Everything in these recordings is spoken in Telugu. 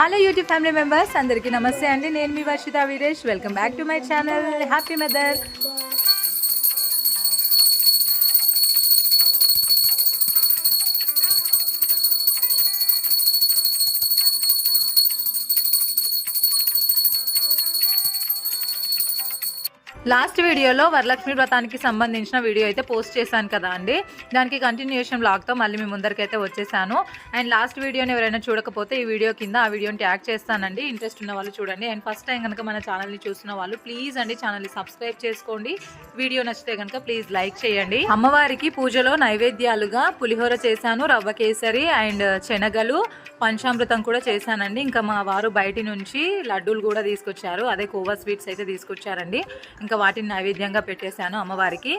హలో యూట్యూబ్ ఫ్యామిలీ మెంబర్స్ అందరికీ నమస్తే అండి. నేను మీ Varshitha Veeresh. Welcome back to my channel happy mother last వీడియోలో వరలక్ష్మి వ్రతానికి సంబంధించిన వీడియో అయితే పోస్ట్ చేశాను కదా అండి. దానికి కంటిన్యూషన్ బ్లాగ్తో మళ్ళీ మీ ముందరికైతే వచ్చేసాను. అండ్ లాస్ట్ వీడియోని ఎవరైనా చూడకపోతే ఈ వీడియో కింద ఆ వీడియోని ట్యాగ్ చేస్తానండి. ఇంట్రెస్ట్ ఉన్న వాళ్ళు చూడండి. అండ్ ఫస్ట్ టైం కనుక మన ఛానల్ని చూస్తున్న వాళ్ళు ప్లీజ్ అండి ఛానల్ని సబ్స్క్రైబ్ చేసుకోండి. వీడియో నచ్చితే కనుక ప్లీజ్ లైక్ చేయండి. అమ్మవారికి పూజలో నైవేద్యాలుగా పులిహోర చేశాను రవ్వ కేసరి అండ్ శనగలు పంచామృతం కూడా చేశానండి. ఇంకా మా వారు బయటి నుంచి లడ్డూలు కూడా తీసుకొచ్చారు. అదే కోవా స్వీట్స్ అయితే తీసుకొచ్చారండి. ఇంకా వాటిని నైవేద్యంగా పెట్టేశాను అమ్మవారికి.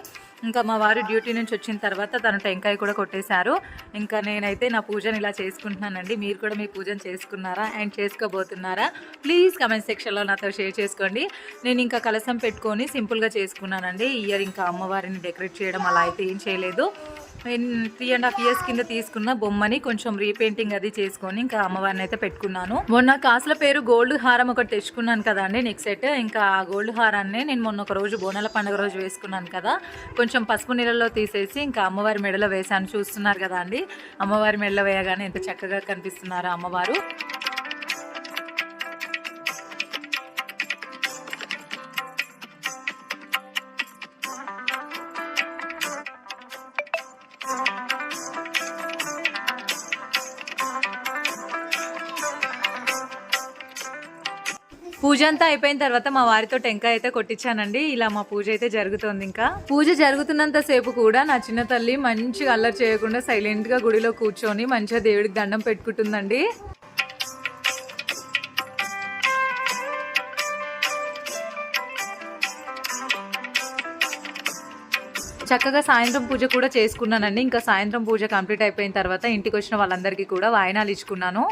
ఇంకా మా వారు డ్యూటీ నుంచి వచ్చిన తర్వాత తను టెంకాయ కూడా కొట్టేశారు. ఇంకా నేనైతే నా పూజను ఇలా చేసుకుంటున్నానండి. మీరు కూడా మీ పూజను చేసుకున్నారా అండ్ చేసుకోబోతున్నారా? ప్లీజ్ కమెంట్ సెక్షన్లో నాతో షేర్ చేసుకోండి. నేను ఇంకా కలసం పెట్టుకొని సింపుల్గా చేసుకున్నానండి. ఇయర్ ఇంకా అమ్మవారిని డెకరేట్ చేయడం అలా అయితే ఏం చేయలేదు. త్రీ అండ్ హాఫ్ ఇయర్స్ కింద తీసుకున్న బొమ్మని కొంచెం రీపెయింటింగ్ అది చేసుకొని ఇంకా అమ్మవారిని అయితే పెట్టుకున్నాను. మొన్న కాసుల పేరు గోల్డ్ హారం ఒకటి తెచ్చుకున్నాను కదా అండి నెక్స్ట్ సెట్. ఇంకా ఆ గోల్డ్ హారాన్ని నేను మొన్న ఒక రోజు బోనాల పండుగ రోజు వేసుకున్నాను కదా. కొంచెం పసుపు నీళ్ళలో తీసేసి ఇంకా అమ్మవారి మెడలో వేసాను చూస్తున్నారు కదా అండి? అమ్మవారి మెడలో వేయగానే ఎంత చక్కగా కనిపిస్తున్నారు అమ్మవారు. పూజ అంతా అయిపోయిన తర్వాత మా వారితో టెంకాయ అయితే కొట్టించానండి. ఇలా మా పూజ అయితే జరుగుతుంది ఇంకా. పూజ జరుగుతున్నంత సేపు కూడా నా చిన్న తల్లి మంచిగా అల్లరి చేయకుండా సైలెంట్గా గుడిలో కూర్చొని మంచిగా దేవుడికి దండం పెట్టుకుంటుందండి. చక్కగా సాయంత్రం పూజ కూడా చేసుకున్నానండి. ఇంకా సాయంత్రం పూజ కంప్లీట్ అయిపోయిన తర్వాత ఇంటికి వచ్చిన వాళ్ళందరికీ కూడా వాయనాలు ఇచ్చుకున్నాను.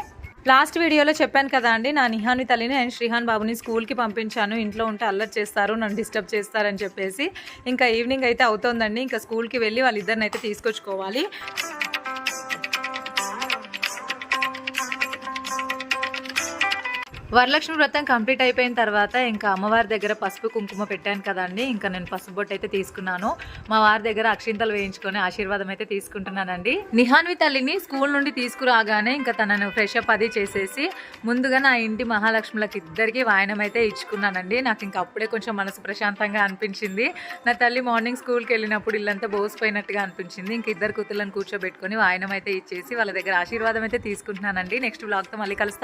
లాస్ట్ వీడియోలో చెప్పాను కదా అండి నా నిహాని తల్లిని అండ్ శ్రీహాన్ బాబుని స్కూల్కి పంపించాను. ఇంట్లో ఉంటే అల్లరి చేస్తారు నన్ను డిస్టర్బ్ చేస్తారని చెప్పేసి. ఇంకా ఈవినింగ్ అయితే అవుతోందండి. ఇంకా స్కూల్కి వెళ్ళి వాళ్ళిద్దరిని అయితే తీసుకొచ్చుకోవాలి. వరలక్ష్మి వ్రతం కంప్లీట్ అయిపోయిన తర్వాత ఇంకా అమ్మవారి దగ్గర పసుపు కుంకుమ పెట్టాను కదండి. ఇంకా నేను పసుపు బొట్టు అయితే తీసుకున్నాను. మా వారి దగ్గర అక్షింతలు వేయించుకొని ఆశీర్వాదం అయితే తీసుకుంటున్నానండి. నిహాన్వి తల్లిని స్కూల్ నుండి తీసుకురాగానే ఇంకా తనను ఫ్రెష్ అప్ అది చేసేసి ముందుగా నా ఇంటి మహాలక్ష్మిలకి ఇద్దరికి వాయనం అయితే ఇచ్చుకున్నానండి. నాకు ఇంకా అప్పుడే కొంచెం మనసు ప్రశాంతంగా అనిపించింది. నా తల్లి మార్నింగ్ స్కూల్కి వెళ్ళినప్పుడు ఇల్లంతా బోసిపోయినట్టుగా అనిపించింది. ఇంక ఇద్దరు కూతుర్లను కూర్చోబెట్టుకొని వాయనం అయితే ఇచ్చేసి వాళ్ళ దగ్గర ఆశీర్వాదం అయితే తీసుకుంటున్నానండి. నెక్స్ట్ బ్లాగ్తో మళ్ళీ కలుస్తాను